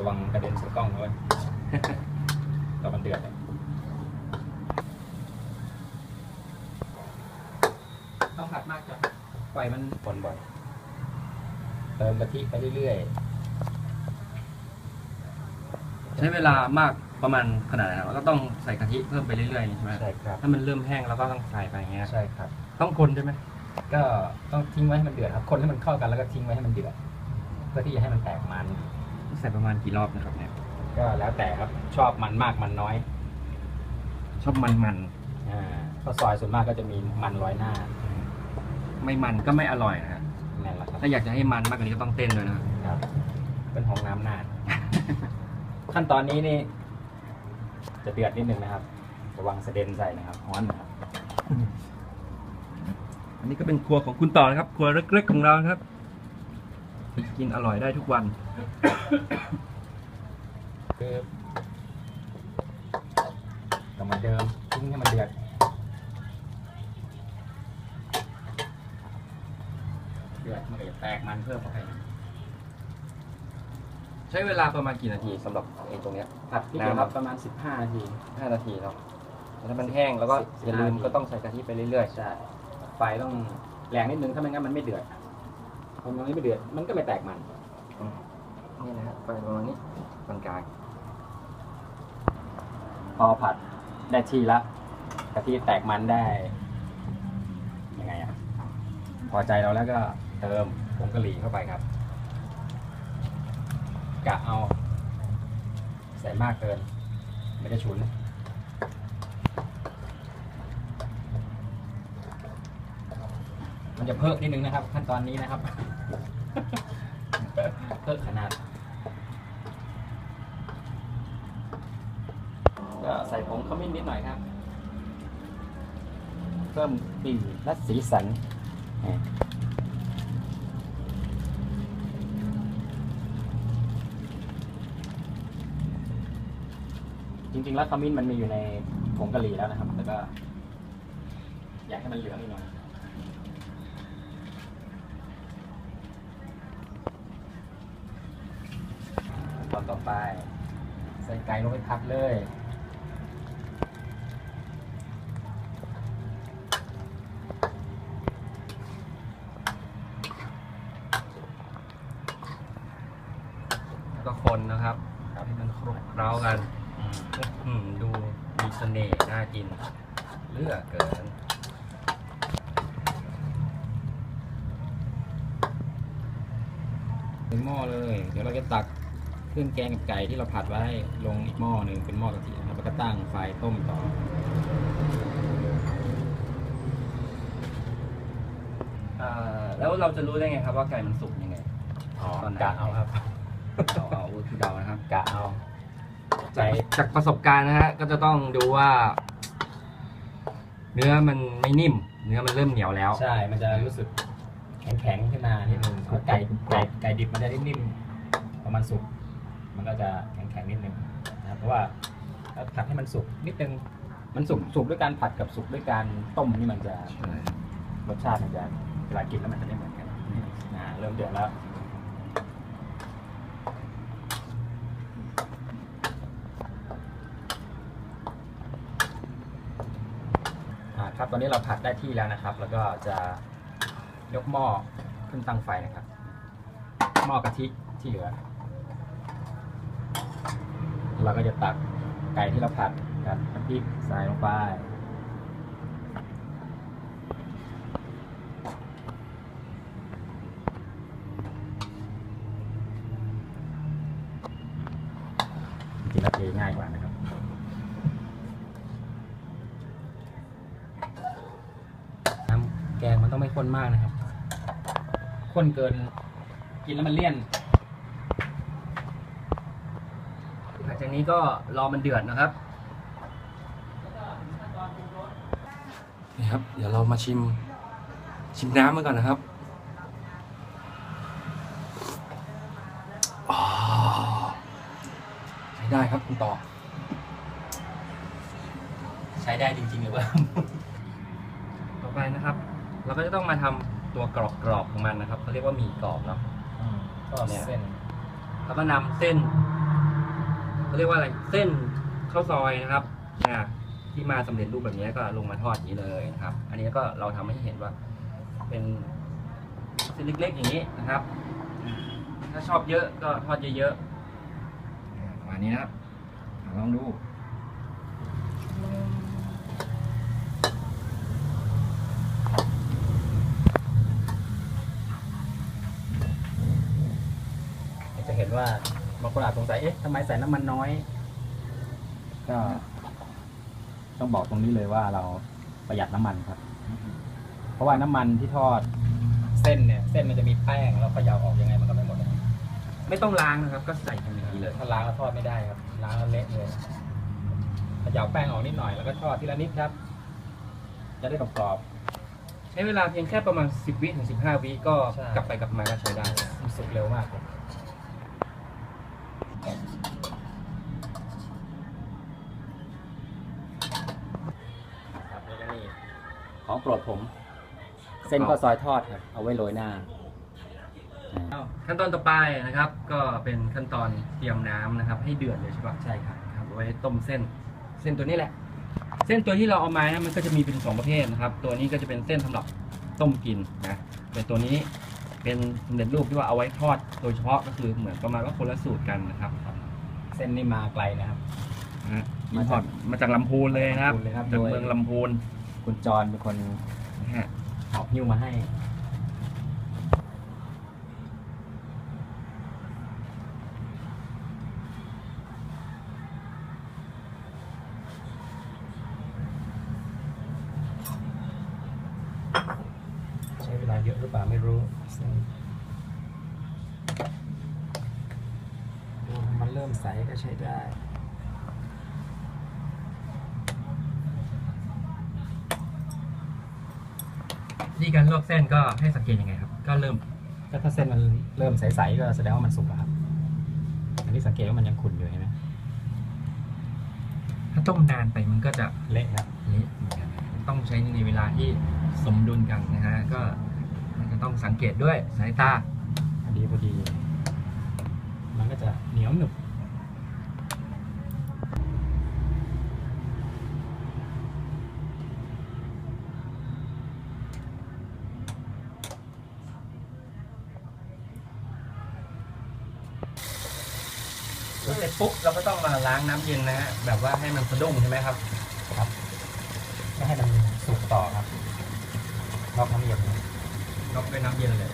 ระวังกระเด็นใส่กล้องด้วยก็มันเดือดเลยต้องผัดมากจ้ะไฟมันฝนบ่อย เติมกะทิไปเรื่อยใช้เวลามากประมาณขนาดไหนครับแล้วก็ต้องใส่กะทิเพิ่มไปเรื่อยๆใช่ไหมๆ ใช่ครับ ถ้ามันเริ่มแห้งเราก็ต้องใส่ไปอย่างเงี้ยใช่ครับ ต้องคนใช่ไหมก็ต้องทิ้งไว้ให้มันเดือดครับ คนให้มันเข้ากันแล้วก็ทิ้งไว้ให้มันเดือด เพื่อที่จะให้มันแตกมัน ใส่ประมาณกี่รอบนะครับเนี่ยก็แล้วแต่ครับชอบมันมากมันน้อย ชอบมันมันอ่าข้าวซอยส่วนมากก็จะมีมันร้อยหน้าๆไม่มันก็ไม่อร่อยนะฮะนั่นแหละครับถ้าอยากจะให้มันมากกว่านี้ก็ต้องเต้นด้วยนะครับครับเป็นของน้ำนาดขั้นตอนนี้นี่ จะเดือดนิดนึงนะครับระวังสะเด็นใส่นะครับฮ้อนนะครับอันนี้ก็เป็นครัวของคุณต่อนะครับ ครัวเล็กๆของเรานะครับ กินอร่อยได้ทุกวัน คือกลับมาเดิมทิ้งให้มันเดือดเดือดมันก็จะแตกมันเพิ่มเข้าไปใช้เวลาประมาณกี่นาทีสำหรับไอ้ตรงเนี้ย ผัดพริกนะครับประมาณ 15นาที ห้านาทีเนาะแล้วถ้ามันแห้งแล้วก็อย่าลืมก็ต้องใส่กะทิไปเรื่อยใช่ไฟต้องแรงนิดนึงถ้าไม่งั้นมันไม่เดือด พอมันไม่เดือดมันก็ไม่แตกมันๆนี่นะฮะไฟประมาณนี้ปานกลางพอผัดได้ที่ละกะทิแตกมันได้ยังไงอะพอใจเราแล้วก็เติมผงกะหรี่เข้าไปครับกะเอาใส่มากเกิน ไม่ได้ฉุน มันจะเพิ่มนิดนึงนะครับ ขั้นตอนนี้นะครับ เพิ่มขนาด ก็ใส่ผงขมิ้นนิดหน่อยครับ เพิ่มกลิ่นและสีสันจริงๆ แล้วขมิ้นมันมีอยู่ในผงกะหรี่แล้วนะครับ แต่ก็ อยากให้มันเหลืองอีกหน่อย ตอนต่อไป ใส่ไก่ลงไปผัดเลย แล้วก็คนนะครับ ให้มันคลุกเคล้ากันอืมดูมีเสน่ห์น่ากินเหลือกเกินเป็นหม้อเลย เดี๋ยวเราจะตัก เครื่องแกงกับไก่ที่เราผัดไว้ลงอีกหม้อหนึ่งเป็นหม้อกะทินะครับแล้วก็ตั้งไฟต้มต่อ อ่าแล้วเราจะรู้ได้ไงครับว่าไก่มันสุกยังไง อ๋อตอนไหน กะเอาครับเอาเอาคือเดานะครับกะเอาใจจากประสบการณ์นะฮะก็จะต้องดูว่า เนื้อมันไม่นิ่ม เนื้อมันเริ่มเหนียวแล้ว ใช่ มันจะรู้สึกแข็งๆขึ้นมานิดนึงเพราะไก่ไก่ไก่ดิบมันจะนิ่มๆพอมันสุก มันก็จะแข็งๆนิดนึงนะครับเพราะว่าถ้าผัดให้มันสุกนิดนึงมันสุกสุกด้วยการผัดกับสุกด้วยการต้มนี่มันจะรสชาติมันจะเวลากินแล้วมันจะไม่เหมือนกันอ่าเริ่มเดือดแล้วอ่าครับตอนนี้เราผัดได้ที่แล้วนะครับ แล้วก็จะยกหม้อขึ้นตั้งไฟนะครับ หม้อกะทิที่เหลือ เราก็จะตักไก่ที่เราผัดกับน้ำพริกใส่ลงไปจริงแล้วเทง่ายกว่านะครับน้ำแกงมันต้องไม่ข้นมากนะครับข้นเกินกินแล้วมันเลี่ยน หลังจากนี้ก็รอมันเดือดนะครับนี่ครับ เดี๋ยวเรามาชิมชิมน้ำมันก่อนนะครับอ๋อใช้ได้ครับคุณต่อ ใช้ได้จริงๆหรือว่าต่อไปนะครับ เราก็จะต้องมาทำตัวกรอบๆของมันนะครับเขาเรียกว่าหมี่กรอบเนาะก็เส้นแล้วก็นำเส้น เขาเรียกว่าอะไรเส้นข้าวซอยนะครับอ่าที่มาสำเร็จรูปแบบนี้ก็ลงมาทอดอย่างนี้เลยนะครับ อันนี้ก็เราทำให้เห็นว่า เป็นเส้นเล็กๆอย่างนี้นะครับ ถ้าชอบเยอะก็ทอดเยอะๆประมาณนี้นะครับลองดูจะเห็นว่า บางคนอาจสงสัย เอ๊ะทำไมใส่น้ำมันน้อย ก็ต้องบอกตรงนี้เลยว่าเราประหยัดน้ำมันครับ เพราะว่าน้ำมันที่ทอดเส้นเนี่ย เส้นมันจะมีแป้งแล้วเขยาวออกยังไงมันก็ไม่หมดนะครับไม่ต้องล้างนะครับ ก็ใส่กันอย่างนี้เลยถ้าล้างแล้วทอดไม่ได้ครับ ล้างแล้วเละเลยเขยาวแป้งออกนิดหน่อยแล้วก็ทอดทีละนิดครับ จะได้กรอบใช้เวลาเพียงแค่ประมาณ 10 วิถึง 15 วิก็ใช่กลับไปกลับมาก็ใช้ได้แล้วๆมันสุกเร็วมากครับครับแล้วก็นี่ของ โปรดผม เส้นข้าวซอยทอดครับเอาไว้โรยหน้าอ่าขั้นตอนต่อไปนะครับ ก็เป็นขั้นตอนเตรียมน้ำนะครับ ให้เดือดเลยใช่ปะใช่ครับครับเอาไว้ต้มเส้น เส้นตัวนี้แหละ เส้นตัวที่เราเอามานะมันก็จะมีเป็นสองประเภทนะครับ ตัวนี้ก็จะเป็นเส้นสำหรับต้มกินนะแต่ตัวนี้เป็นสำเร็จรูปที่ว่าเอาไว้ทอดโดยเฉพาะก็คือเหมือนประมาณว่าคนละสูตรกันนะครับเส้นนี่มาไกลนะครับ นะมามาจากมาจากลำพูนเลยนะครับ ลำพูนเลยครับจากโดย เมืองลำพูน คุณจรเป็นคนนะฮะหอบหิ้วมาให้ ใช้เวลาเยอะหรือเปล่าไม่รู้ มันเริ่มใสก็ใช้ได้ ที่การลวกเส้นก็ให้สังเกตยังไงครับ ก็เริ่มก็ถ้าเส้นมันเริ่มใสๆก็แสดงว่ามันสุกแล้วครับ อันนี้สังเกตว่ามันยังขุ่นอยู่เห็นไหมถ้าต้มนานไปมันก็จะเละครับเละเหมือนกันต้องใช้ในเวลาที่สมดุลกันนะฮะก็มันจะต้องสังเกตด้วยสายตาพอดีพอดี มันก็จะเหนียวหนึบ ปุ๊บเราก็ต้องมาล้างน้ำเย็นนะฮะแบบว่าให้มันสะดุ้งใช่ไหมครับครับไม่ให้มันสุกต่อครับรอบน้ำเย็นน็อกด้วยน้ำเย็นเลย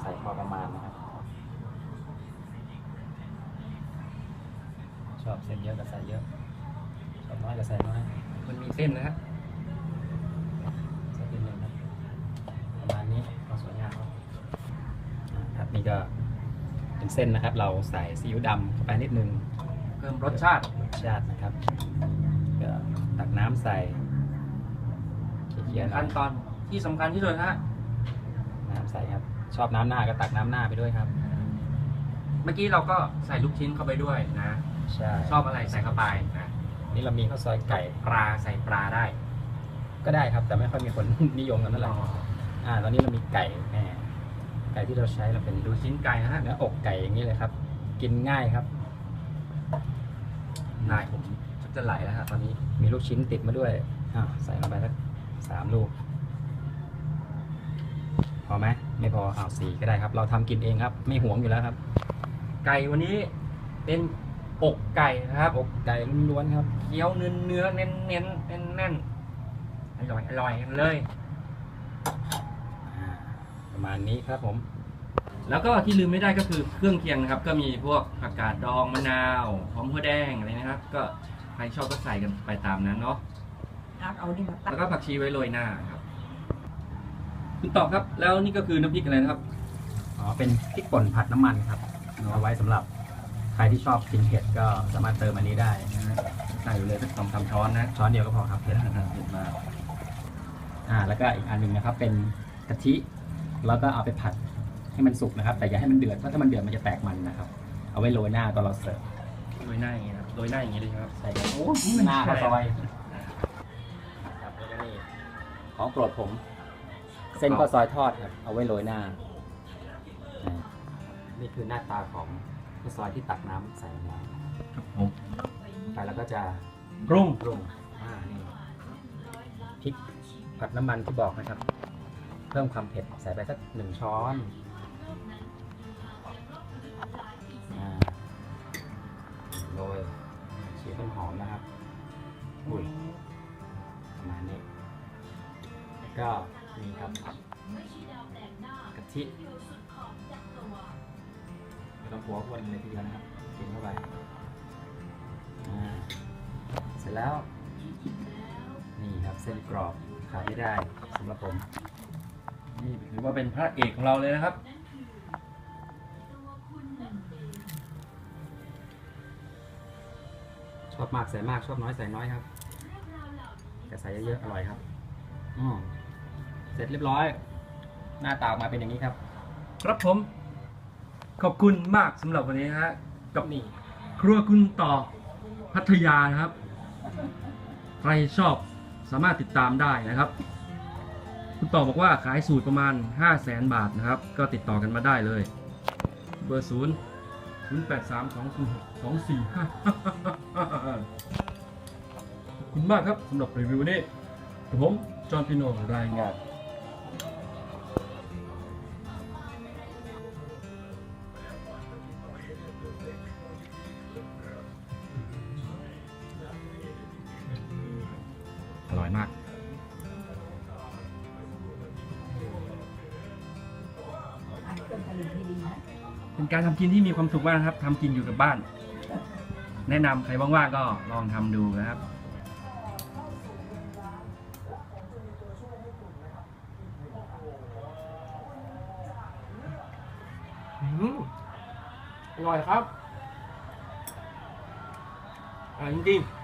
ใส่พอประมาณนะครับ ชอบเส้นเยอะก็ใส่เยอะ ชอบน้อยก็ใส่น้อย มันมีเส้นนะฮะ ใส่เป็นหนึ่งครับ ประมาณนี้ก็สวยงามครับอ่าครับ นี่ก็เป็นเส้นนะครับ เราใส่ซีอิ๊วดำเข้าไปนิดนึงเพิ่มรสชาติรสชาตินะครับก็ตักน้ำใส่เขี่ยๆหน่อขั้ยนตอนที่สำคัญที่สุดฮะน้ำใส่ครับ ชอบน้ำหน้าก็ตักน้ำหน้าไปด้วยครับ เมื่อกี้เราก็ใส่ลูกชิ้นเข้าไปด้วยนะ ใช่ชอบอะไรใส่เข้าไปนะนี่เรามีข้าวซอยไก่ปลาใส่ปลาได้ก็ได้ครับ แต่ไม่ค่อยมีคนนิยมกันเท่าไหร่อ่าตอนนี้เรามีไก่แน่ ไก่ที่เราใช้เราเป็นดูชิ้นไก่นะฮะเนื้ออกไก่อย่างนี้เลยครับ กินง่ายครับนายผมจะไหลแล้วฮะตอนนี้มีลูกชิ้นติดมาด้วยอ่าใส่ลงไปสักสามลูก พอไหมไม่พออ้าวสี่ก็ได้ครับ เราทำกินเองครับ ไม่หวงอยู่แล้วครับ ไก่วันนี้เป็นอกไก่นะครับอกไก่ล้วนๆครับเคี้ยวเนื้อเนื้อเน้นเน้นแน่นแน่นอร่อยอร่อยเลย ประมาณนี้ครับผม แล้วก็ที่ลืมไม่ได้ก็คือเครื่องเคียงนะครับ ก็มีพวกผักกาดดองมะนาวหอมหัวแดงอะไรนะครับ ก็ใครชอบก็ใส่กันไปตามนั้นเนาะเอาเอาดิมาตักแล้วก็ผักชีไว้โรยหน้าครับคุณตอบครับ แล้วนี่ก็คือน้ำพริกอะไรนะครับอ๋อเป็นพริกป่นผัดน้ำมันครับเอาไว้สำหรับใครที่ชอบกินเผ็ดก็สามารถเติมอันนี้ได้ใส่เลยสักสองสามช้อนนะ ช้อนเดียวก็พอครับเผ็ด เผ็ดมากอ่าแล้วก็อีกอันหนึ่งนะครับเป็นกะทิ แล้วก็เอาไปผัดให้มันสุกนะครับ แต่อย่าให้มันเดือดเพราะถ้ามันเดือดมันจะแตกมันนะครับ เอาไว้โรยหน้าตอนเราเสิร์ฟโรยหน้าอย่างนี้ครับโรยหน้าอย่างนี้เลยครับใส่กันโอ้หน้าข้าวซอยครับแล้วก็นี่ขของโปรดผม เส้นข้าวซอยทอดครับเอาไว้โรยหน้าอ่านี่คือหน้าตาของข้าวซอยที่ตักน้ำใส่น้ครับผมำไปแล้วก็จะปรุงปรุงอ่านี่พริกผัดน้ำมันที่บอกนะครับ เพิ่มความเผ็ดใส่ไปสักหนึ่งช้อนโรยชีสต้นหอมนะครับ อุ้ยประมาณนี้ แล้วก็นี่ครับกะทิไม่ต้องหัวคนเลยทีเดียวนะครับกินเข้าไปเสร็จแล้ว นี่ครับเส้นกรอบขาดไม่ได้สำหรับผม นี่ถือว่าเป็นพระเอกของเราเลยนะครับ ชอบมากใส่มากชอบน้อยใส่น้อยครับ แต่ใส่เยอะๆอร่อยครับอืมเสร็จเรียบร้อย หน้าตาออกมาเป็นอย่างนี้ครับ ครับผม ขอบคุณมากสำหรับวันนี้นะฮะกับนี่ ครัวคุณต่อพัทยานะครับ ใครชอบสามารถติดตามได้นะครับ คุณต่อบอกว่าขายสูตรประมาณ 5 0 0แสนบาทนะครับ ก็ติดต่อกันมาได้เลย เบอร์ 0 0 8 3 2 0 2 4 5ขอบคุณมากครับสำหรับรีวิวนี้ผม จอห์นพิโนรายงานอร่อยมาก การทำกินที่มีความสุขมากนะครับทำกินอยู่กับบ้าน แนะนำใครว่างๆก็ลองทำดูนะครับอืมอร่อยครับอร่อยจริงๆ